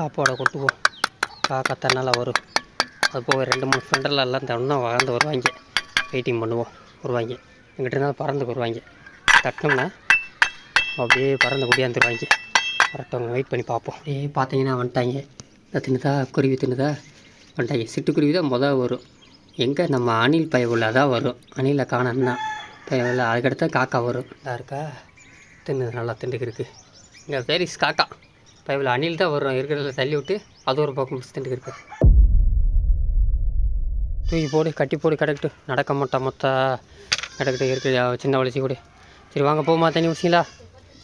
சாப்பாடை கொட்டுவோம் காக்கா தன்னால் வரும். அது போக ரெண்டு மூணு ஃப்ரெண்டெல்லாம் எல்லாம் வளர்ந்து வருவாங்க. வெயிட்டிங் பண்ணுவோம். வருவாங்க. எங்கிட்ட இருந்தாலும் பறந்து வருவாங்க. தட்டினோம்னா அப்படியே பறந்து குடியாந்துருவாங்க. வரட்டவங்க வெயிட் பண்ணி பார்ப்போம். அப்படியே பார்த்தீங்கன்னா வந்துட்டாங்க. இந்த தின்னுதா குருவி தின்னுதா? வந்துட்டாங்க. சிட்டுக்குருவி தான் மொதல் வரும். எங்கே? நம்ம அணில் பயவுள்ள தான் வரும். அணிலை காணோம்னா. பயவுள்ள அதுக்கடுத்து காக்கா வரும். இதாக இருக்கா? தின்னு நல்லா திண்டுக்கு இங்கே பேரிஸ் காக்கா. பயவுள்ள அணில் தான் வரும் இருக்கிறதுல தள்ளி விட்டு அது ஒரு பக்கம் திண்டுக்கு இருக்கு. தூக்கி போடு கட்டி போடு கிடக்கட்டு. நடக்க மாட்டோம் மொத்த கிடக்கட்டு. இருக்குது சின்ன வளர்ச்சி கூட. சரி வாங்க போமா தண்ணி குடிச்சிங்களா?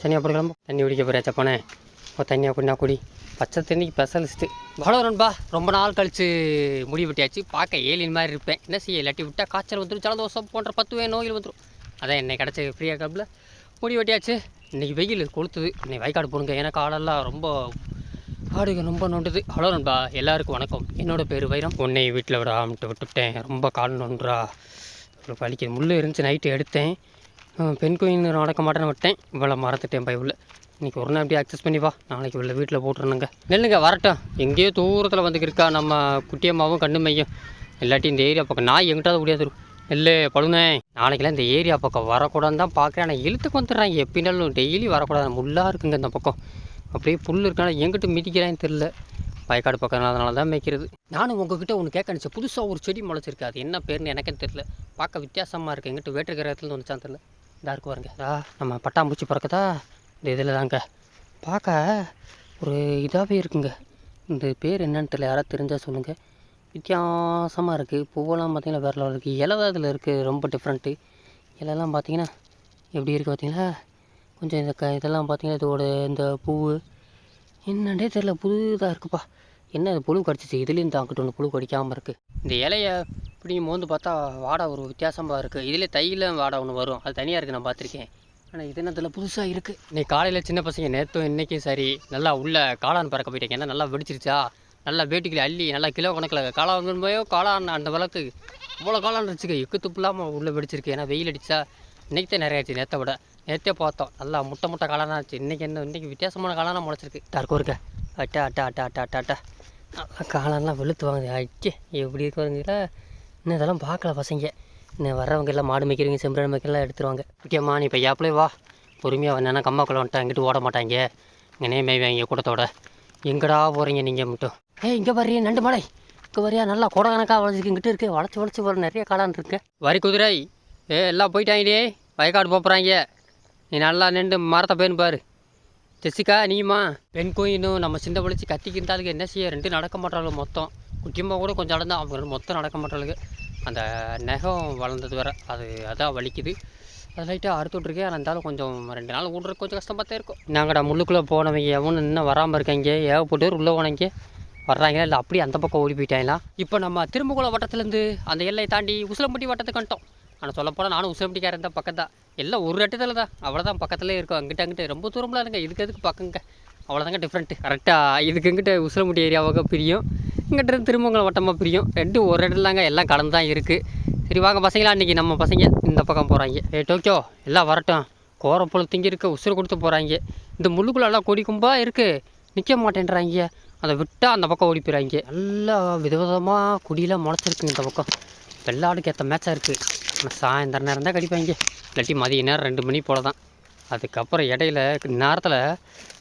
தண்ணியாக போட கிளம்ப. தண்ணி குடிக்க போறியா சப்பானே இப்போ தண்ணியாக குடினா குடி. பச்சை தண்ணிக்கு ஸ்பெஷலிஸ்ட்டு வளோ நண்பா. ரொம்ப நாள் கழித்து முடி வெட்டியாச்சு பார்க்க ஏலின் மாதிரி இருப்பேன். என்ன செய்ய? இல்லாட்டி விட்டால் காய்ச்சல் வந்துடும் ஜலதோஷம் போன்ற பத்து வே வந்துடும் அதான் என்னை கிடச்ச ஃப்ரீயாக கப்பில் முடி வெட்டியாச்சு இன்றைக்கி வெயில் கொளுத்துது. இன்னைக்கு வயக்காடு போடுங்க. ஏன்னா காலெல்லாம் ரொம்ப காடுகள் ரொம்ப நொண்டுது. ஹலோ நண்பா எல்லாருக்கும் வணக்கம். என்னோட பேர் வைரம். உன்னை வீட்டில் விடாமட்டு விட்டுவிட்டேன் ரொம்ப கால் நொன்றா. இவ்வளோ முள் இருந்துச்சு நைட்டு எடுத்தேன். பெண் கோயின் நடக்க மாட்டேன்னு விட்டேன். இவ்வளோ மறந்துட்டேன் பைபிள் இன்றைக்கி ஒரு நாள் அப்படியே அக்சஸ் பண்ணி வா. நாளைக்கு உள்ள வீட்டில் போட்டுருணுங்க நெல்லுங்க வரட்டும். எங்கேயோ தூரத்தில் வந்துக்கிருக்கா நம்ம குட்டியம்மாவும் கண்ணு மையம். இல்லாட்டி இந்த ஏரியா பக்கம் நாய் எங்கிட்டாவது முடியாதுரும் இல்லை பழுனே நாளைக்கெல்லாம் இந்த ஏரியா பக்கம் வரக்கூடாதுன்னு தான் பார்க்குறேன். ஆனால் இழுத்துக்கு வந்துடுறாங்க. எப்படினாலும் டெய்லி வரக்கூடாது. முள்ளாக இருக்குங்க இந்த பக்கம். அப்படியே புல் இருக்கனால எங்கிட்ட மிதிக்கிறான்னு தெரில பயக்காடு பக்கம் அதனால தான் மேய்க்கிறது நானும் உங்ககிட்ட ஒன்று கேட்க நினச்சேன். புதுசாக ஒரு செடி முளைச்சிருக்கு. அது என்ன பேர்னு எனக்கே தெரில பார்க்க வித்தியாசமாக இருக்குது எங்கிட்ட வேற்றுக்கிரகத்துல வந்துச்சான்னு தெரில இதாக இருக்கு பாருங்க. நம்ம பட்டாம்பூச்சி பறக்கதா? இந்த இதில் தாங்க. பார்க்க ஒரு இதாகவே இருக்குங்க. இந்த பேர் என்னன்னு தெரியல. யாராவது தெரிஞ்சால் சொல்லுங்கள் வித்தியாசமாக இருக்குது பூவெல்லாம் பார்த்திங்கன்னா வேறு லெவலில் இருக்குது இலை தான் இதில் இருக்குது ரொம்ப டிஃப்ரெண்ட்டு இலைலாம் பார்த்தீங்கன்னா எப்படி இருக்குது பார்த்தீங்களா கொஞ்சம் இந்த க இதெல்லாம் பார்த்தீங்கன்னா இதோட இந்த பூவு. என்னன்னே தெரில புதுதாக இருக்குப்பா. என்ன இது? புழு கடிச்சிச்சு. இதுலேயும் தாக்கிட்டு ஒன்று புழு கடிக்காமல் இருக்குது இந்த இலையை இப்படி மோந்து பார்த்தா வாடை ஒரு வித்தியாசமாக இருக்குது இதில் தையில் வாடை ஒன்று வரும். அது தனியாக இருக்குது நான் பார்த்துருக்கேன் ஆனால் இது என்னத்தில் புதுசாக இருக்குது இன்னைக்கு காலையில் சின்ன பசங்க நேற்றும் இன்றைக்கும் சரி. நல்லா உள்ள காளான் பறக்க போயிட்டேங்க. ஏன்னா நல்லா வெடிச்சிருச்சா? நல்லா வேட்டிக்கில் அள்ளி நல்லா கிலோ கணக்கில் காளான் போயோ காளான் அந்த வளர்த்து இவ்வளோ காளான் இருந்துச்சுங்க எக்கு துப்பு இல்லாமல் உள்ளே வெடிச்சிருக்கு. ஏன்னா வெயில் அடிச்சா இன்றைக்கி தான் நிறைய ஆச்சு நேற்றை விட. நேற்றே பார்த்தோம். நல்லா முட்டை முட்டை காளானாக இருந்துச்சு. இன்றைக்கி என்ன இன்றைக்கி வித்தியாசமான காளானாக முளைச்சிருக்கு. டர்க்கு இருக்க அட்டா அட்டா அட்டா அட்டா அட்டா அட்டா. நல்லா காளான்லாம் வெளுத்து வாங்குது. எப்படி இருக்கு இன்னும் இதெல்லாம் பார்க்கல பசங்க. இன்னும் வர்றவங்க எல்லாம் மாடு மேய்க்கிறவங்க செம்பரம் மேய்க்கலாம் எடுத்துருவாங்க. ஓகேம்மா நீ இப்போ ஏப்பிளே வா. பொறுமையாக வந்தேன்னா கம்மாக்குள்ளே வந்துட்டா. இங்கிட்டு ஓட மாட்டாங்க. இங்கனே மேய்வாங்க கூட்டத்தோட. எங்கடா போகிறீங்க நீங்கள் மட்டும்? ஏய் இங்கே வர்றிய நண்டு மலை இங்கே வரையா நல்லா கொடை கணக்காக வளர்ச்சி இங்கிட்ட இருக்கு வளர்ச்சி வளர்ச்சி வர நிறைய காளான் இருக்கு. வரி குதிரை. ஏ எல்லாம் போயிட்டாங்களே. வயக்காடு போப்புறாங்க. நீ நல்லா நின்று மரத்தை பேன்னு பாரு. ஜெசிகா நீமா பெண் கோயினும் நம்ம சின்ன வலிச்சு கத்திக்கிருந்தாளுக்கு என்ன செய்ய? ரெண்டு நடக்க மாட்டாளுங்க மொத்தம். குட்டியம்மா கூட கொஞ்சம் நடந்தா அவங்க மொத்தம் நடக்க மாட்டாளுக்கு அந்த நகம் வளர்ந்தது வேற. அது அதான் வலிக்குது. அது லைட்டாக அறுத்து விட்ருக்கேன் ஆனால் இருந்தாலும் கொஞ்சம் ரெண்டு நாள் விட்றதுக்கு கொஞ்சம் கஷ்டமாக தான் இருக்கும். நாங்கடா முள்ளுக்குள்ளே போனவங்க எவனும் இன்னும் வராமல் இருக்காங்க? ஏகப்பட்டு உள்ளே போனவங்க வர்றாங்களா இல்லை அப்படியே அந்த பக்கம் ஓடி போயிட்டாங்களா? இப்போ நம்ம திருமகுளம் வட்டத்துலேருந்து அந்த எல்லையை தாண்டி உசிலம்பட்டி வட்டத்துக்கு வந்துட்டோம். ஆனால் சொல்லப்போனால் நானும் உசிலம்பட்டிக்காரன் தான் பக்கம் தான் எல்லாம் ஒரு இடத்துல தான். அவ்வளோதான் பக்கத்துலேயே இருக்கும். அங்கிட்ட அங்கிட்ட ரொம்ப தூரம்லாம் இருங்க இதுக்கு எதுக்கு பக்கங்க அவ்வளோதாங்க டிஃப்ரெண்ட்டு கரெக்டாக இதுக்கு இங்கிட்ட உசிலம்பட்டி ஏரியாவாக பிரியும். இங்கிட்ட திருமங்கலம் வட்டமாக பிரியும். ரெண்டும் ஒரு இடத்துலாங்க எல்லாம் கலந்து தான் இருக்குது சரி வாங்க பசங்களா இன்றைக்கி நம்ம பசங்க இந்த பக்கம் போகிறாங்க ஏ டோக்கியோ எல்லாம் வரட்டும். கோரப்பொழுத்திங்க இருக்க உசுறு கொடுத்து போகிறாங்க இந்த முள்ளுக்குள்ளெல்லாம் கொடி கும்பாக இருக்குது நிற்க மாட்டேன்றாங்க. அதை விட்டால் அந்த பக்கம் ஓடி போயிடாங்க நல்லா விதவிதமாக குடியெல்லாம் முளைச்சிருக்குங்க இந்த பக்கம். வெள்ளாடுக்கு ஏற்ற மேட்சாக இருக்குது ஆனால் சாயந்தரம் நேரம் தான் கடிப்பாங்க. இல்லாட்டி மதிய நேரம் ரெண்டு மணி போல் தான் அதுக்கப்புறம் இடையில நேரத்தில்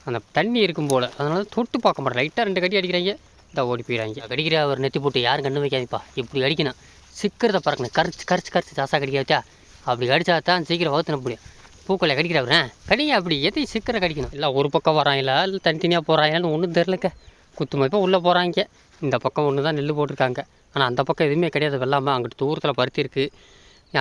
அந்த தண்ணி இருக்கும் போல். அதனால தொட்டு பார்க்க மாட்டேன் லைட்டாக ரெண்டு கடி அடிக்கிறாங்க. இந்த ஓடி போயிடாங்க கடிக்கிற அவர் நெத்தி போட்டு யாரும் கண்ணு வைக்காதீப்பா. இப்படி அடிக்கணும். சிக்கிறத பறக்கணும். கரைச்சி கரைச்சி கரைச்சி தாசாக கடிக்காச்சா அப்படி கடிச்சா தான் சீக்கிரம் வகுத்துன முடியும். பூக்களை கடிக்கிறவரேன் கடிங்க அப்படி. எதையும் சீக்கிரம் கடிக்கணும். இல்லை ஒரு பக்கம் வராங்களா? இல்லை தனித்தனியாக போகிறாங்களான்னு ஒன்றும் தெரிலக்க குத்து மதிப்பாக உள்ளே போகிறாங்க. இந்த பக்கம் ஒன்று தான் நெல் போட்டிருக்காங்க. ஆனால் அந்த பக்கம் எதுவுமே கிடையாது. வெள்ளாமல் அங்கிட்டு தூரத்தில் பருத்தி இருக்குது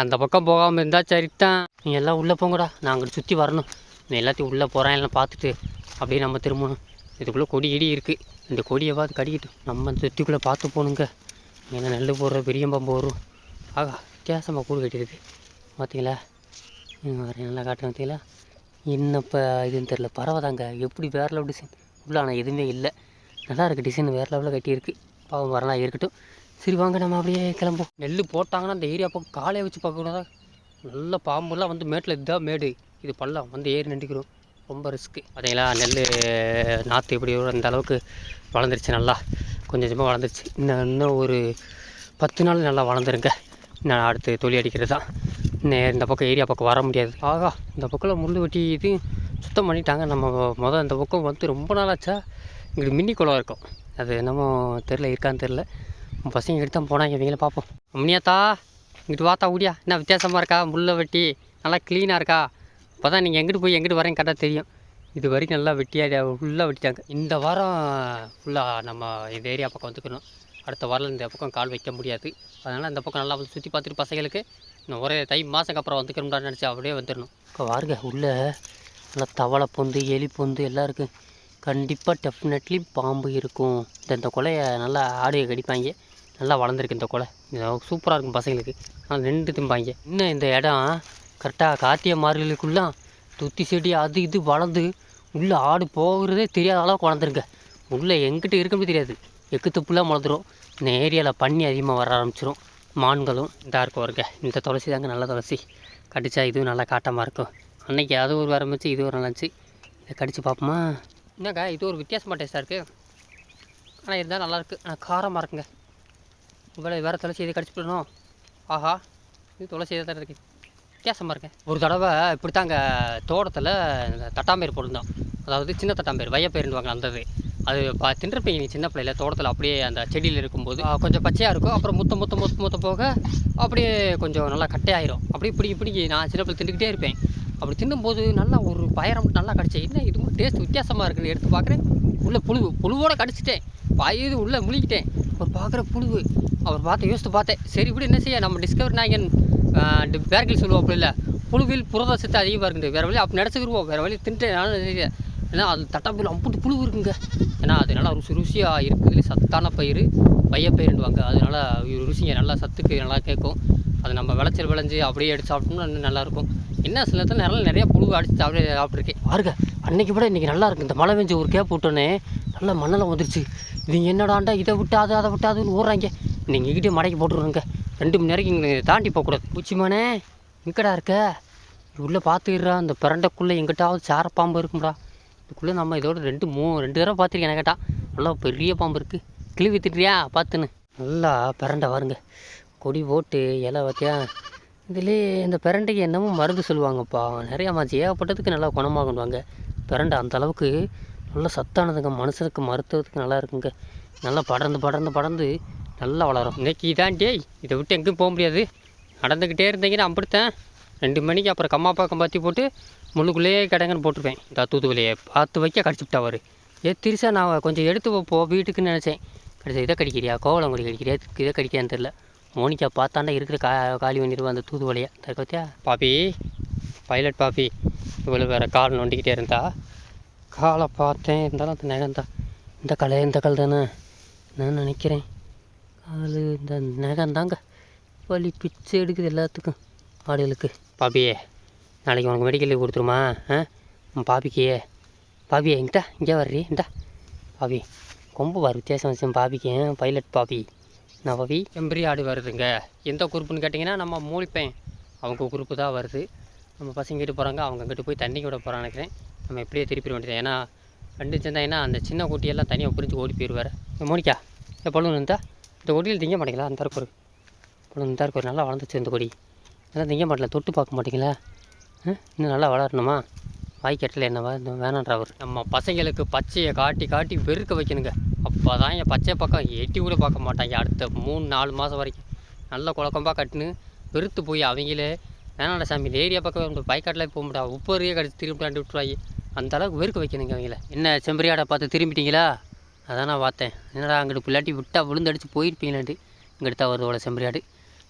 அந்த பக்கம் போகாமல் இருந்தால் சரிதான் நீ எல்லாம் உள்ளே போங்கடா. நான் அங்கிட்டு சுற்றி வரணும். நீ எல்லாத்தையும் உள்ளே போகிறாங்கன்னு பார்த்துட்டு அப்படியே நம்ம திரும்பணும். இதுக்குள்ளே கொடி இடி இருக்குது இந்த கொடியை பார்த்து கடிக்கிட்டு நம்ம அந்த சுற்றிக்குள்ளே பார்த்து போகணுங்க ஏன்னா நெல் போடுற பெரிய பம்பு வரும். ஆகா வித்தியாசமாக கூடு கட்டியிருக்கு. பார்த்தீங்களா? இங்க வரேன் நல்லா காட்டுறேன் பார்த்தீங்களா? என்னப்போ இதுன்னு தெரில பறவை தாங்க எப்படி வேறு லெவல் டிசைன் உள்ள ஆனால் எதுவுமே இல்லை. நல்லா இருக்குது டிசைன் வேறு லெவலில் கட்டியிருக்கு. பாவம் வரலாம் இருக்கட்டும். சரி வாங்க நம்ம அப்படியே கிளம்பும் நெல் போட்டாங்கன்னா அந்த ஏரியா பக்கம் காலையை வச்சு பார்க்கணும் நல்ல பாம்புலாம் வந்து மேட்டில் இதுதான் மேடு. இது பள்ளம் வந்து ஏறி நின்றுக்கிறோம். ரொம்ப ரிஸ்க்கு பார்த்தீங்களா நெல் நாற்று இப்படி அந்த அளவுக்கு வளர்ந்துருச்சு நல்லா. கொஞ்சம் கொஞ்சமாக வளர்ந்துருச்சு. இன்னும் இன்னும் ஒரு பத்து நாள் நல்லா வளர்ந்துருங்க. நான் அடுத்து தொழில் அடிக்கிறது. தான் இன்னும் இந்த பக்கம் ஏரியா பக்கம் வர முடியாது. ஆகா இந்த பக்கம்லாம் முள் வெட்டி இது சுத்தம் பண்ணிட்டாங்க. நம்ம மொதல் இந்த பக்கம் வந்து ரொம்ப நாளாச்சா? இங்கிட்டு மின்னி குளம் இருக்கும். அது என்னமோ தெரில இருக்கான்னு தெரில பசங்க எடுத்தான் போனாங்க இவங்கள பார்ப்போம். அம்னியாத்தா இங்கிட்டு வாத்தா ஊடியா என்ன வித்தியாசமாக இருக்கா? முள்ளை வெட்டி நல்லா க்ளீனாக இருக்கா? அப்போ தான் நீங்கள் எங்கிட்டு போய் எங்கிட்டு வரேன் கரெக்டாக தெரியும். இது வரைக்கும் நல்லா வெட்டியாக ஃபுல்லாக வெட்டிட்டாங்க. இந்த வாரம் ஃபுல்லாக நம்ம இந்த ஏரியா பக்கம் வந்துக்கணும். அடுத்த வாரம் இந்த பக்கம் கால் வைக்க முடியாது. அதனால் இந்த பக்கம் நல்லா சுற்றி பார்த்துட்டு பசங்களுக்கு இன்னும் ஒரே தை மாதத்துக்கு அப்புறம் வந்துக்கணும்டான்னு நினச்சி அப்படியே வந்துடணும். இப்போ வாருங்க உள்ளே நல்லா தவளை பொந்து எலி பொந்து எல்லாம் இருக்குது கண்டிப்பாக டெஃபினெட்லி பாம்பு இருக்கும். இந்த இந்த கொலையை நல்லா ஆடையை கடிப்பாங்க நல்லா வளர்ந்துருக்கு இந்த கொலை. சூப்பராக இருக்கும் பசங்களுக்கு. ஆனால் நின்று திம்பாங்க இன்னும் இந்த இடம் கரெக்டாக கார்த்திகை மார்களுக்குள்ளே துத்தி செடி அது இது வளர்ந்து உள்ளே ஆடு போகிறதே தெரியாத அளவுக்கு வளர்ந்துருங்க. உள்ளே எங்கிட்ட இருக்குன்னு தெரியாது. எக்கு துப்புலாம் வளர்ந்துரும் இந்த ஏரியாவில் பன்னி அதிகமாக வர ஆரம்பிச்சிடும் மான்களும் இதாக இருக்கும் வருங்க இந்த துளசி தாங்க நல்ல துளசி. கடித்தா இதுவும் நல்லா காட்டமாக இருக்கும். அன்றைக்கி அது ஒரு வரம்பிச்சு இது ஒரு நல்லாச்சு இதை கடித்து பார்ப்போமா? என்னங்க இது ஒரு வித்தியாசமாக டேஸ்ட்டாக இருக்குது ஆனால் இருந்தால் நல்லாயிருக்கு ஆனால் காரமாக இருக்குங்க. இவ்வளோ வேறு துளசி இதை கடிச்சு போடணும் ஆஹா இது துளசி இதை தான் இருக்குது வித்தியாசமாக இருக்கேன் ஒரு தடவை இப்படி தாங்க தோட்டத்தில் இந்த தட்டாம்பேர் போட்டிருந்தோம். அதாவது சின்ன தட்டாம்பேர் வையப்பேருன்னுவாங்க அந்த இது. அது பா தின்றுப்பீங்க நீ சின்ன பிள்ளையில் தோட்டத்தில் அப்படியே அந்த செடியில் இருக்கும்போது. கொஞ்சம் பச்சையாக இருக்கும். அப்புறம் முத்த முத்த முத்த முத்த போக அப்படியே கொஞ்சம் நல்லா கட்டையாயிரும். அப்படியே பிடிக்கி பிடிக்கி நான் சின்ன பிள்ளை தின்றுக்கிட்டே இருப்பேன். அப்படி தின்னும்போது நல்லா ஒரு பயரம் நல்லா கடிச்சேன். என்ன இது டேஸ்ட் வித்தியாசமாக இருக்குன்னு எடுத்து பார்க்குறேன். உள்ளே புழு புழுவோடு கடிச்சிட்டேன். பாயுது உள்ளே முழுகிட்டேன் அவர் பார்க்குற புழுவு அவர் பார்த்து யோசித்து பார்த்தேன். சரி இப்படி என்ன செய்ய? நம்ம டிஸ்கவர் நாயகன் பேர்கில் சொல்லுவோம் அப்படி இல்லை புழுவில் புரத சத்து அதிகமாக இருக்குது வேறு வழி அப்படி நினச்சிக்கிருவோம். வேறு வழி தின்ட்டேன் நானும் ஏன்னா அது தட்டாப்பில் அம்புட்டு புழு இருக்குங்க. ஏன்னா அது நல்லா ருசி ருசியாக இருக்குது சத்தான பயிர் பையப்பயிருண்டுவாங்க அதனால் ருசிங்க நல்லா சத்துக்கு நல்லா கேட்கும். அது நம்ம விளைச்சல் விளைஞ்சு அப்படியே எடுத்து சாப்பிட்டோம்னா இன்னும் நல்லாயிருக்கும் என்ன சில நேரத்தில் நிறைய நிறைய புழு அடிச்சு அப்படியே சாப்பிட்ருக்கேன் பாருங்க அன்றைக்கி விட இன்றைக்கி நல்லா இருக்குது இந்த மழை பெஞ்சு ஒரு கேப் விட்டோன்னே நல்லா மண்ணெல்லாம் வந்துருச்சு இது என்னடாண்டா இதை விட்டு அதை விட்டாதுன்னு ஊறாங்க நீங்கள் இங்கிட்டே மடைக்கு போட்டுருங்க. ரெண்டு மணி நேரம் இங்கே தாண்டி போகக்கூடாது பூச்சிமானே இங்கடா இருக்க? உள்ளே பார்த்துக்கிறா அந்த பிரண்டைக்குள்ளே எங்கிட்டாவது சார பாம்பு இருக்கும்டா. இதுக்குள்ளே நம்ம இதோட ரெண்டு மூ ரெண்டு தடவை பார்த்துருக்கேன் என்ன கேட்டால் நல்லா பெரிய பாம்பு இருக்குது கிளி வித்துட்டியா? பார்த்துன்னு நல்லா பிரண்டை வருங்க. கொடி போட்டு இலை பார்த்தியா இதுலேயே இந்த பிரண்டைக்கு என்னமோ மருந்து சொல்லுவாங்கப்பா. நிறையா மாச்சு ஏகப்பட்டதுக்கு நல்லா குணமாகுவாங்க பிரண்டை அந்த அளவுக்கு நல்லா சத்தானதுங்க. மனுஷனுக்கு மருத்துவத்துக்கு நல்லா இருக்குங்க. நல்லா படர்ந்து படர்ந்து படர்ந்து நல்லா வளரும். இன்னைக்கு இதான் டேய். இதை விட்டு எங்கேயும் போக முடியாது. நடந்துக்கிட்டே இருந்தீங்கன்னா அப்படித்தான் ரெண்டு மணிக்கு அப்புறம் கம்மா பக்கம் பற்றி போட்டு முள்ளுக்குள்ளேயே கிடங்கன்னு போட்டிருப்பேன் இந்த தூத்துக்குள்ளேயே பார்த்து வைக்க கடிச்சுப்பிட்டா அவர். ஏ திருசா நான் கொஞ்சம் எடுத்து போ- வீட்டுக்குன்னு நினச்சேன். கடைசி இதை கடிக்கிறியா? கோவலங்குடி கடிக்கிறியா? இதை கடிக்கான்னு தெரில மோனிகா பார்த்தாண்டா இருக்கிற கா காலி பண்ணிடுவா அந்த தூதுவலையை தற்கொத்தியா பாப்பி பைலட் பாப்பி இவ்வளோ வேறு கால் நோண்டிக்கிட்டே இருந்தா. காலை பார்த்தேன் இருந்தாலும் அந்த நகந்தா. இந்த கலை இந்த கல் தானே? நான் நினைக்கிறேன். கால் இந்த நகந்தாங்க. வலி பிச்சை எடுக்குது எல்லாத்துக்கும் ஆடுகளுக்கு பாப்பியே நாளைக்கு உனக்கு மெடிக்கல் லீவ் கொடுத்துருமா? ஆ? உன் பாப்பிக்கு பாப்பியே எங்கிட்ட இங்கே வர்றீ இந்தா. பாபி கொம்பு வர வித்தியாசம். வச்சேன் பாப்பிக்கு பைலட் பாப்பி நான் எம்பிரி ஆடு வருதுங்க. எந்த குரூப்புன்னு கேட்டிங்கன்னா நம்ம மூலிப்பேன் அவங்க குரூப்பு தான் வருது. நம்ம பசங்க கிட்ட போகிறாங்க அவங்க அங்கிட்டு போய் தண்ணி விட போகிறான்னு நினைக்கிறேன். நம்ம எப்படியே திருப்பி வேண்டியது ஏன்னா ரெண்டு சேர்ந்தாங்கன்னா அந்த சின்ன குட்டியெல்லாம் தனியாக பிரிஞ்சு ஓடி போயிடுவார் மோனிக்கா இந்த பழுவன் இந்த கொடியில் திங்க மாட்டீங்களா? அந்த இருக்கு ஒரு. பழுவன் இந்த இருக்கு ஒரு. நல்லா வளர்ந்துச்சு இந்த கொடி. நல்லா திங்க மாட்டல தொட்டு பார்க்க மாட்டீங்களா? இன்னும் நல்லா வளரணுமா? வாய் என்னவா? இன்னும் அவர். நம்ம பசங்களுக்கு பச்சையை காட்டி காட்டி வெறுக்க வைக்கணுங்க. அப்போ தான் என் பச்சை பக்கம் எட்டி கூட பார்க்க மாட்டாங்க அடுத்த மூணு நாலு மாதம் வரைக்கும். நல்ல குழக்கமாக கட்டுன்னு வெறுத்து போய் அவங்களே வேணாண்டா சாமி இந்த ஏரியா பக்கம் இந்த பைக்காட்டில் போக முடியாது. உப்பறையே கடிச்சு திரும்பிட்டாண்டு விட்டுருவாங்க அந்த அளவுக்கு வெறுக்க வைக்கணுங்க அவங்கள. என்ன செம்பரியாடை பார்த்து திரும்பிட்டீங்களா? அதான் நான் பார்த்தேன். என்னடா அங்கிட்டு பிள்ளாட்டி விட்டா விழுந்தடிச்சு போயிருப்பீங்களான்ட்டு. இங்கிட்ட தான் செம்பரியாடு.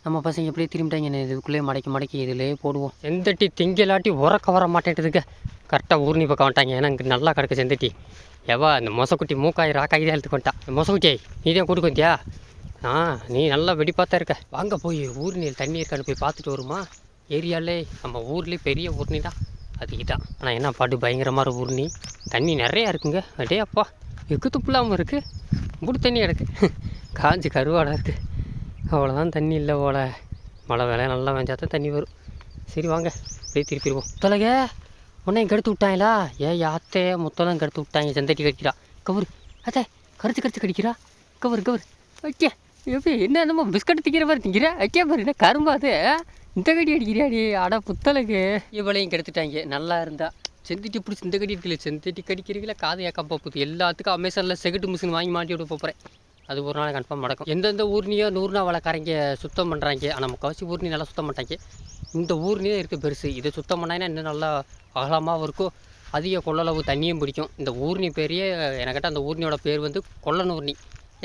நம்ம பசங்க எப்படியே திரும்பிட்டாங்க என்ன இதுக்குள்ளேயே மடக்கி மடக்கி இதிலே போடுவோம். செந்தட்டி திங்கலாட்டி உறக்க வர மாட்டேன்ட்டுதுங்க கரெக்டாக ஊர்னி பக்கம் வந்துட்டாங்க. ஏன்னா இங்கே நல்லா கிடக்கு செந்தட்டி. எவா இந்த மொசக்குட்டி மூக்காய் ராக்காய் தான் எழுத்துக்கொண்டா மொசக்குட்டியை நீ தான் கொடுக்கொந்தியா வந்தியா ஆ நீ நல்லா வெடிப்பாத்தான் இருக்க வாங்க போய் ஊர்நீர் தண்ணி இருக்கான்னு போய் பார்த்துட்டு வருமா ஏரியாலே நம்ம ஊர்லேயே பெரிய ஊர்னி தான் அது இதான் ஆனால் என்ன பாட்டு பயங்கரமாக ஒரு ஊர்னி தண்ணி நிறையா இருக்குங்க அடே அப்பா எக்கு துப்புலாமல் இருக்குது முடி தண்ணி கிடக்கு காஞ்சி கருவாடை இருக்குது அவ்வளோதான் தண்ணி இல்லை போல மழை வேலை நல்லா வெஞ்சாதான் தண்ணி வரும் சரி வாங்க அப்படியே திருப்பிடுவோம் தொலைக உன்னையும் கெடுத்து விட்டாங்களா ஏ யாத்தே மொத்தம் கெடுத்து விட்டாங்க செந்தட்டி கடிக்கிறா. கவுரு அத்தே கருத்து கருத்து கடிக்கிறா. கவுரு கவுரு. ஓகே எப்படி என்ன நம்ம பிஸ்கட் திங்கிற மாதிரி திங்கிற? ஐக்கிய பாரு என்ன கரும்பா அது? இந்த கடி அடிக்கிறியாடி? அட புத்தலுக்கு இவளையும் கெடுத்துட்டாங்க. நல்லா இருந்தா. செந்தட்டி பிடிச்சி இந்த கடி இருக்குல்ல செந்தட்டி கடிக்கிறீங்களா? காது ஏக்கம் போகுது. எல்லாத்துக்கும் அமேசானில் செகட்டு மிஷின் வாங்கி மாட்டி விட போகிறேன் அது ஒரு நாள் கன்ஃபார்ம் நடக்கும். எந்தெந்த ஊர்னியோ நூறுனா வளர்க்குறீங்க சுத்தம் பண்ணுறாங்க ஆனால் முக்கால்வாசி ஊர்னி நல்லா சுத்தம் பண்ணிட்டாங்க இந்த ஊர்னியே இருக்குது பெருசு. இதை சுத்தம் பண்ணாங்கன்னா இன்னும் நல்லா அகலமாகவும் இருக்கும். அதிக கொள்ளளவு தண்ணியும் பிடிக்கும். இந்த ஊர்னி பேரையே எனக்கிட்ட அந்த ஊர்னியோட பேர் வந்து கொள்ளனூர்னி.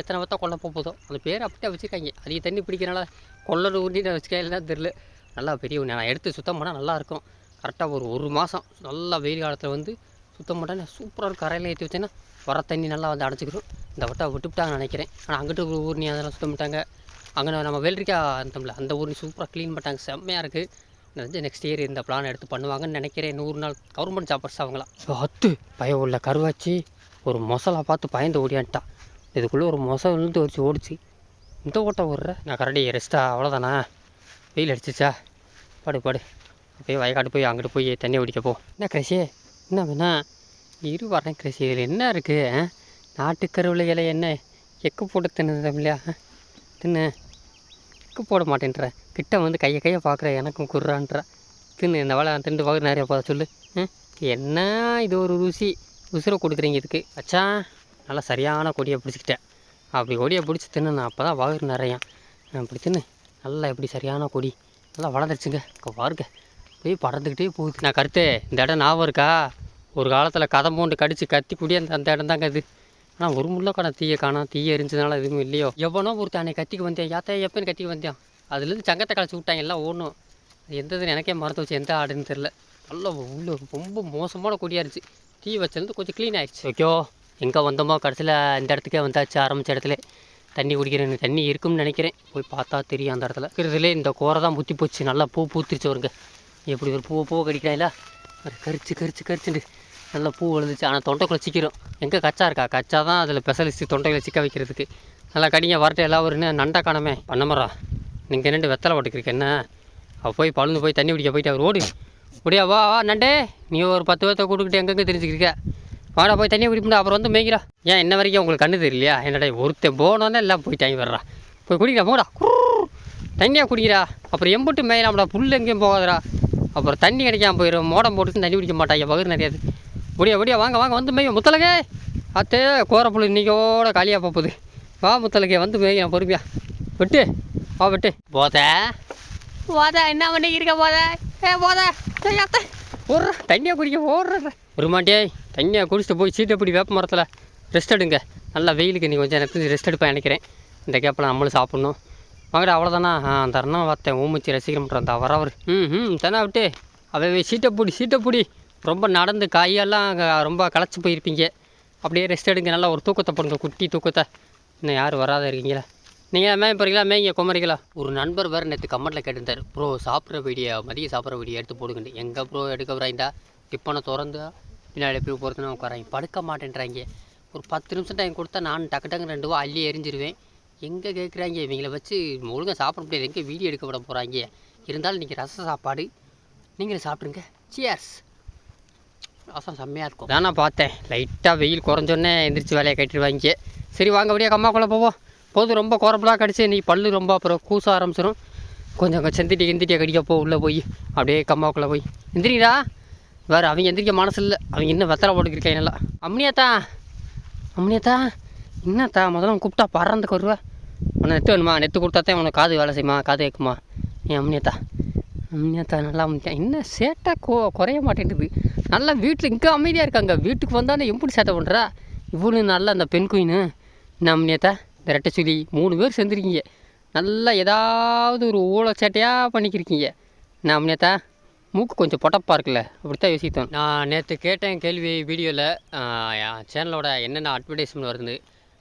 எத்தனை பார்த்தா கொல்ல போகுதோ அந்த பேர் அப்படியே வச்சுருக்காங்க. அதிக தண்ணி பிடிக்கிறனால கொள்ளனு ஊர்னி நான் வச்சுக்கலாம் தெரில நல்லா பெரிய நான் எடுத்து சுத்தம் பண்ணால் நல்லாயிருக்கும் கரெக்டாக ஒரு ஒரு மாதம் நல்லா வெயில் காலத்தில் வந்து சுத்தம் பண்ணால் சூப்பராக இருக்கும். கரையில் ஏற்றி வச்சேன்னா வர தண்ணி நல்லா வந்து அடைச்சிக்கிறோம் இந்த வட்டம் விட்டுவிட்டாங்கன்னு நினைக்கிறேன். ஆனால் அங்கிட்டு ஒரு ஊர்னி அதெல்லாம் சுத்தம் பண்ணிட்டாங்க. அங்கே நம்ம வெள்ளரிக்கா இருந்தோம்ல அந்த ஊர்னி சூப்பராக க்ளீன் பண்ணிட்டாங்க. செம்மையாக இருக்குது நினச்சி நெக்ஸ்ட் இயர் இந்த பிளான் எடுத்து பண்ணுவாங்கன்னு நினைக்கிறேன். நூறு நாள் கவர்மெண்ட் ஜாப்பர்ஸ் அவங்களாம் அத்து பயம் உள்ள கருவாச்சி ஒரு மொசலா பார்த்து பயந்து ஓடியான்ட்டான் இதுக்குள்ளே ஒரு மொசை விழுந்து வச்சு ஓடிச்சு. இந்த ஓட்டம் ஓடுற? நான் கரடி ரெஸ்ட்டா அவ்வளோதானா வெயில் அடிச்சிச்சா? படு படு. போய் வயக்காட்டு போய் அங்கிட்டு போய் தண்ணி குடிக்க என்ன கிரஷே? என்ன வேணா இரு வரேன் இதில் என்ன இருக்குது நாட்டுக்கருவில் இலை என்ன? எக்கு போட்டு தின்னு இல்லையா தின்னு. எக்கு போட மாட்டேன்ற. கிட்ட வந்து கையை கையை பார்க்குற எனக்கும் குர்றான்ற. தின்னு இந்த வேலை திண்டு பார்க்க நிறைய போத சொல்லு. என்ன இது ஒரு ருசி? உசுரை கொடுக்குறீங்க இதுக்கு. அச்சா நல்லா சரியான கொடியை பிடிச்சிக்கிட்டேன். அப்படி கொடியை பிடிச்சி தின்னு நான் அப்போ தான் வகுறு நிறையா அப்படி தின்னு நல்லா எப்படி சரியான கொடி. நல்லா வளர்ந்துருச்சுங்க. பாருங்க. அப்படியே பறந்துக்கிட்டே போகுது. நான் கருத்து இந்த இடம் ஞாபகம் இருக்கா? ஒரு காலத்தில் கதை பூண்டு கடித்து கத்தி குடி அந்த அந்த இடம் தாங்க இது. ஆனால் ஒரு முள்ள கடை தீய காணோம். தீய எரிஞ்சதுனால எதுவும் இல்லையோ. எவனோ ஒருத்தானே கத்திக்கு வந்தேன் யாத்தா எப்போன்னு கத்திக்கு வந்தேன் அதுலேருந்து சங்கத்தை கழிச்சு விட்டாங்க எல்லாம் ஓடணும். அது எந்ததுன்னு எனக்கே மறந்து வச்சு எந்த ஆடுன்னு தெரில நல்லா உள்ள ரொம்ப மோசமான கொடியாக இருந்துச்சு. தீ வச்சிருந்து கொஞ்சம் க்ளீன் ஆகிடுச்சு ஓகே எங்கே வந்தோமோ கடைசியில் இந்த இடத்துக்கே வந்தாச்சு. ஆரம்பித்த இடத்துல தண்ணி குடிக்கிறேன் தண்ணி இருக்கும்னு நினைக்கிறேன். போய் பார்த்தா தெரியும் அந்த இடத்துல. இருக்கிறதுலே இந்த கோரை தான் முத்தி போச்சு. நல்லா பூ பூத்துருச்சு வருங்க எப்படி ஒரு பூ பூ கடிக்கிறாங்களா கரிச்சு கரிச்சு கரிச்சுட்டு நல்லா பூ விழுந்துச்சு. ஆனால் தொண்டைக்குள்ளே சிக்கிறோம் எங்கே கச்சா இருக்கா? கச்சா தான் அதில் ஸ்பெஷலிஸ்ட் தொண்டையில் சிக்க வைக்கிறதுக்கு. நல்லா கடிங்க வரட்டு எல்லாம் ஒரு என்ன நண்டை காணமே. பண்ணமரா நீங்கள் ரெண்டு வெத்தலை போட்டுக்கிறீங்க என்ன? அவள் போய் பழுந்து போய் தண்ணி குடிக்க போயிட்டு அவர் ஓடு. முடியா வா வா நண்டே. நீ ஒரு பத்து பேர்த்த கூட்டுக்கிட்டு எங்கெங்கே தெரிஞ்சுக்கிறீங்க வாடா போய் தண்ணியை குடிப்பா அப்புறம் வந்து மேய்க்கிறா. ஏன் என்ன வரைக்கும் உங்களுக்கு கண்ணு தெரியலையா? என்னடா ஒருத்தன் போனோன்னே எல்லாம் போய் தங்கி வர்றா. போய் குடிக்கிறா போடா. தண்ணியாக குடிக்கிறா. அப்புறம் எம்புட்டு மேயலாம்டா புல் எங்கேயும் போகாதடா. அப்புறம் தண்ணி கிடைக்காம போயிடும் மோடம் போட்டு தண்ணி குடிக்க மாட்டாங்க பகிர் நிறையாது. முடியா முடியா வாங்க வாங்க வந்து மேயும். முத்தலகே! அத்தே கோரப்புல் இன்னைக்கோட காலியாக போகுது வா முத்தலகே வந்து மேயும் பொறுமையா. விட்டு வா விட்டு. போத? போத என்ன பண்ணி இருக்க போத? ஏ போத அத்தை. ஓடுற தண்ணியை குடிக்க ஓடுற. ஒரு மாட்டியே தண்ணியை குடிச்சிட்டு போய் சீட்டை பிடி வேப்ப மரத்தில் ரெஸ்ட் எடுங்க. நல்லா வெயிலுக்கு நீ கொஞ்சம் நேரத்துக்கு ரெஸ்ட் எடுப்பேன் நினைக்கிறேன். இந்த கேப்பில் நம்மளும் சாப்பிட்ணும். வாங்கடா அவ்வளோதானா ஆ தரணா பார்த்தேன் ஊமிச்சு ரசிக்க மாட்டேன் அவர் அவர். ம் ம் தானே விட்டு. அவை சீட்டை பிடி சீட்டை பிடி. ரொம்ப நடந்து காயெல்லாம் ரொம்ப களைச்சி போயிருப்பீங்க. அப்படியே ரெஸ்ட் எடுங்க. நல்லா ஒரு தூக்கத்தை போடுங்க. குட்டி தூக்கத்தை. இன்னும் யாரும் வராத இருக்கீங்களா? நீங்கள் மேம் போகிறீங்களா மேய்ங்க குமரிங்களா ஒரு நண்பர் வேறு நேற்று கமெண்ட்டில் கேட்டிருந்தார். ப்ரோ சாப்பிட்ற வீடியோ மதிய சாப்பிட்ற வீடியோ எடுத்து போடுங்கண்டு எங்கே ப்ரோ எடுக்க வராய்ந்தா டிப்பனை திறந்து? பின்னாடி எப்படி போகிறதுன்னு உட்காராங்க. படுக்க மாட்டேன்றாங்க. ஒரு பத்து நிமிஷம் டைம் கொடுத்தா நான் டக்கு டக்கு ரெண்டு ரூபா அள்ளி எரிஞ்சிருவேன். எங்கே கேட்குறாங்க இவங்களை வச்சு ஒழுங்காக சாப்பிட முடியாது. எங்கே வீடியோ எடுக்க விட போகிறாங்க இருந்தாலும் நீங்கள் ரச சாப்பாடு. நீங்களே சாப்பிடுங்க. சியர்ஸ் ரசம் செம்மையாக இருக்கும். நான் பார்த்தேன். லைட்டாக வெயில் குறைஞ்சோன்னே எந்திரிச்சு வேலையை கட்டிடுவாங்க சரி வாங்க அப்படியே கம்மாக்குள்ளே போவோம். போதும் ரொம்ப குறப்பலாக கடிச்சு இன்னைக்கு பல்லு ரொம்ப அப்புறம் கூச ஆரம்பிச்சிடும் கொஞ்சம் செந்திட்டி கிந்திட்டியை கடிக்க உள்ளே போய் அப்படியே கம்மாக்குள்ளே போய். எந்திரிடா. வேறு அவங்க எந்திரிக்க மனசு இல்லை. அவங்க இன்னும் வெத்தலை போட்டுக்கிருக்கேன் நல்லா. அம்னியாத்தா. அம்னியாத்தா. என்னத்தா முதல்ல கூப்பிட்டா பறந்துக்கு வருவா உன்னை நெத்து வேணுமா? நெத்து கொடுத்தாத்தான் உனக்கு காது வேலை செய்யுமா? காது கேட்குமா? என் அம்னியாத்தா. அம்னியாத்தா நல்லா அமைச்சேன் என்ன சேட்டை கொ குறைய மாட்டேங்குது. நல்லா வீட்டில் இங்கே அமைதியாக இருக்காங்க. வீட்டுக்கு வந்தானே எப்படி சேட்டை பண்ணுறா இவ்வளோ நல்லா அந்த பெண் குயின்னு என்ன நேத்தா இந்த ரெட்டை சுழி. மூணு பேர் சேர்ந்துருக்கீங்க. நல்லா ஏதாவது ஒரு ஊழ சேட்டையாக பண்ணிக்கிருக்கீங்க. என்ன அம்னியாத்தா மூக்கு கொஞ்சம் பொட்டப்பாக இருக்குல்ல. அப்படித்தான் யோசித்தோம். நான் நேற்று கேட்டேன் கேள்வி வீடியோவில் என் சேனலோட என்னென்ன அட்வர்டைஸ்மெண்ட் வருது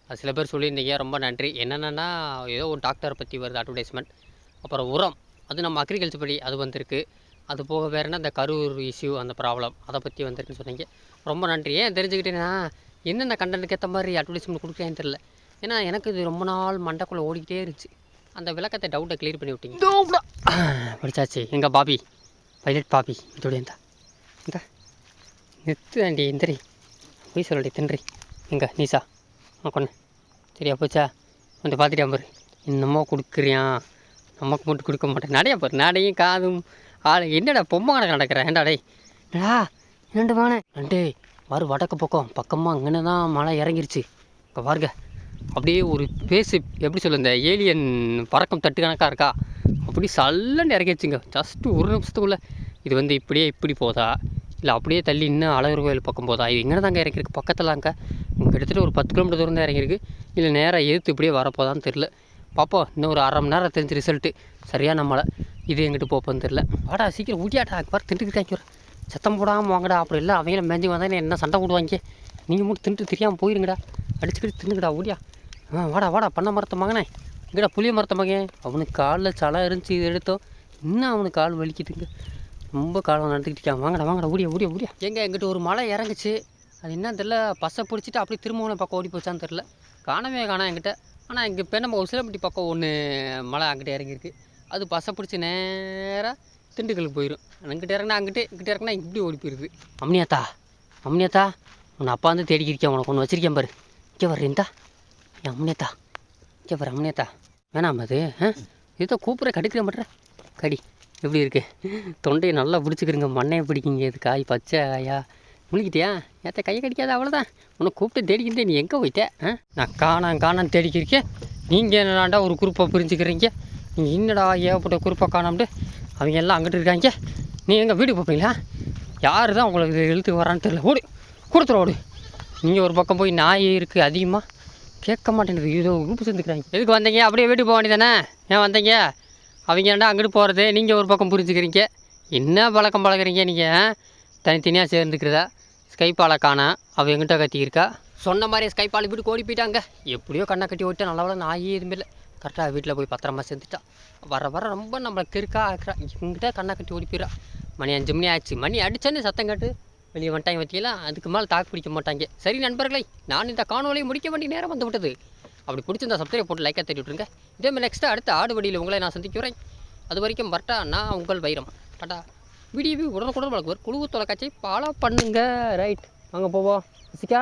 அது சில பேர் சொல்லியிருந்தீங்க. ரொம்ப நன்றி. என்னென்னா ஏதோ ஒரு டாக்டரை பற்றி வருது அட்வர்டைஸ்மெண்ட் அப்புறம் உரம். அது நம்ம அக்ரிகல்ச்சர் படி அது வந்திருக்கு. அது போக வேறு என்ன? இந்த கரூர் இஷ்யூ அந்த ப்ராப்ளம் அதை பற்றி வந்திருக்குன்னு சொன்னீங்க. ரொம்ப நன்றி. ஏன் தெரிஞ்சுக்கிட்டேன்னா என்னென்ன கண்டனுக்கு ஏற்ற மாதிரி அட்வர்டைஸ்மெண்ட் கொடுக்குறேன்னு தெரில ஏன்னா எனக்கு இது ரொம்ப நாள் மண்டைக்குள்ளே ஓடிக்கிட்டே இருந்துச்சு. அந்த விளக்கத்தை டவுட்டை கிளியர் பண்ணி விட்டீங்க. படிச்சாச்சு. எங்கள் பாபி? Pilot Bobby. இதோட இந்த. இந்த. நிறுத்துதாண்டி எந்திரி. போய் சொல்லடி தின்றி. எங்க நீசா. ஆ கொண்டு சரியா போச்சா? வந்து பார்த்துட்டியா பாரு என்னமோ கொடுக்குறியான் நமக்கு மட்டும் கொடுக்க மாட்டேன். நடைய பாரு நடையும் காதும் ஆள் என்னடா பொம்மை கணக்கு நடக்கிறேன் ஏன்டா டே என்னடா? என்னண்டு வானே நண்டே வாரு வடக்கு பக்கம். பக்கமாக அங்கன்னு தான் மழை இறங்கிருச்சு. இப்போ பாருங்க. அப்படியே ஒரு பேஸு எப்படி சொல்ல இந்த ஏலியன் பறக்கம் தட்டு கணக்காக இருக்கா? அப்படி சல்லன்னு இறங்கிடுச்சுங்க ஜஸ்ட்டு ஒரு நிமிஷத்துக்குள்ளே. இது வந்து இப்படியே இப்படி போதா? இல்லை அப்படியே தள்ளி இன்னும் அழகர் கோயில் பக்கம் போதா? இது எங்கே தாங்க இறங்கியிருக்கு. பக்கத்தில் அங்கே இங்கே கிட்டத்தட்ட ஒரு பத்து கிலோமீட்டர் தூரம் தான் இறங்கியிருக்கு. இல்லை நேராக எதிர்த்து இப்படியே வரப்போதான்னு தெரில பார்ப்போம் இன்னும் ஒரு அரை மணி நேரம் தெரிஞ்சு ரிசல்ட்டு சரியான மழை. இது எங்கிட்டு போப்போன்னு தெரில வாடா சீக்கிரம் ஊட்டியாட்டா பாரு திண்டுக்கிட்டாங்க சத்தம் போடாமல் வாங்கடா. அப்புறம் இல்லை அவங்கள மேஞ்சி வந்தால் என்ன சண்டை போடுவாங்க? நீங்கள் மட்டும் தின்ட்டு தெரியாமல் போயிருங்கடா. அடிச்சுக்கிட்டு தின்னுங்கடா ஓடியா ஆ வாடா வாடா. பண்ண மரத்த மகனே. இங்கடா புளிய மரத்த மகன்? அவனுக்கு காலில் சலை இருந்துச்சு இது எடுத்தோம். இன்னும் அவனுக்கு கால் வலிக்குதுங்க? ரொம்ப காலம் நடந்துக்கிட்டு வாங்கடா வாங்கடா. ஓடியா ஓடியா ஓடியா எங்கே எங்கிட்ட ஒரு மலை இறங்குச்சு. அது என்னன்னு தெரில பஸ்ஸை பிடிச்சிட்டு அப்படியே திரும்பவும் பக்கம் ஓடி போச்சான்னு தெரில காணவே காணா என்கிட்ட. ஆனால் இங்கே இப்போ நம்ம உசிலம்பட்டி பக்கம் ஒன்று மலை அங்கிட்ட இறங்கியிருக்கு. அது பசை பிடிச்சி நேராக திண்டுக்கலுக்கு போயிடும் அங்கிட்ட இறங்கினா அங்கிட்டே இங்கிட்ட இறங்கினா இப்படி ஓடி போயிருது அம்னியாத்தா அம்னியாத்தா உன் அப்பா வந்து தேடிக்கிருக்கேன் உனக்கு ஒன்று வச்சிருக்கேன் பாரு. இங்கே வர்றீந்தா என் அம்னியாத்தா இங்கே வர அம்னியாத்தா வேணாம் அது ஆ? ஏதோ கூப்பிட்ற கடிக்கிற மாட்டேற கடி எப்படி இருக்கு? தொண்டையை நல்லா பிடிச்சிக்கிறங்க மண்ணையை பிடிக்குங்க. இது காய் பச்சை காயா. முழுகிட்டியா ஏத்த கையை கடிக்காத அவ்வளோதான் உன்னை கூப்பிட்டு தேடிக்கிட்டே நீ எங்கே போயிட்ட? ஆ? நான் காணான் காணான்னு தேடிக்கிருக்கேன். நீங்கள் என்னடாண்டா ஒரு குரூப்பை புரிஞ்சுக்கிறீங்க? நீங்கள் என்னடா ஏகப்பட்ட குரூப்பை காணோம்ட்டு அவங்க எல்லாம் அங்கிட்டு இருக்காங்க? நீ எங்கள் வீடு போப்பீங்களா? யார் தான் உங்களுக்கு இழுத்துக்கு வரான்னு தெரியல. ஓடு கொடுத்துரு ஓடு. நீங்கள் ஒரு பக்கம் போய் நாய் இருக்குது அதிகமாக கேட்க மாட்டேங்குது. ஏதோ குரூப் சேர்ந்துக்கிறாங்க. எதுக்கு வந்தீங்க? அப்படியே வீட்டுக்கு போக வேண்டியதானே ஏன் வந்தீங்க? அவங்க ஏன்டா அங்கிட்டு போகிறது நீங்கள் ஒரு பக்கம் புரிஞ்சுக்கிறீங்க. என்ன பழக்கம் பழகுறீங்க நீங்கள் தனித்தனியாக சேர்ந்துக்கிறதா? ஸ்கைபாலை காணா அவள் எங்கிட்ட கத்திக்கிருக்கா சொன்ன மாதிரி ஸ்கைபால் வீட்டுக்கு ஓடி போயிட்டாங்க. எப்படியோ கண்ணை கட்டி ஓட்டு நல்லவள நாயே எதுவுமே இல்லை. கரெக்டாக வீட்டில் போய் பத்திரமா சேர்ந்துட்டா. வர வர ரொம்ப நம்மளை கிறுக்கா ஆக்குறா. எங்கிட்ட கண்ணை கட்டி ஓடி போயிடா மணி அஞ்சு மணி ஆச்சு. மணி அடிச்சேன்னு சத்தம் கேட்டு வெளியே வந்துட்டாங்க வச்சிங்களா அதுக்கு மேலே தாக்கு பிடிக்க மாட்டாங்க. சரி நண்பர்களே நான் இந்த காணொலியை முடிக்க வேண்டிய நேரம் வந்து விட்டது. அப்படி பிடிச்சிருந்தா சப்ஸ்கிரைப் போட்டு லைக்காக தட்டி விட்ருங்க இதேமாதிரி நெக்ஸ்ட்டு அடுத்த ஆடு வடியில் உங்களை நான் சந்திக்கிறேன். அது வரைக்கும் வரட்டா நான் உங்கள் வைரம். டாடா. வீடியோவை உடனுக்குடன் வழங்குவார் குழு தொலைக்காட்சியை ஃபாலோ பண்ணுங்க. ரைட் வாங்க போவோம். சிக்கா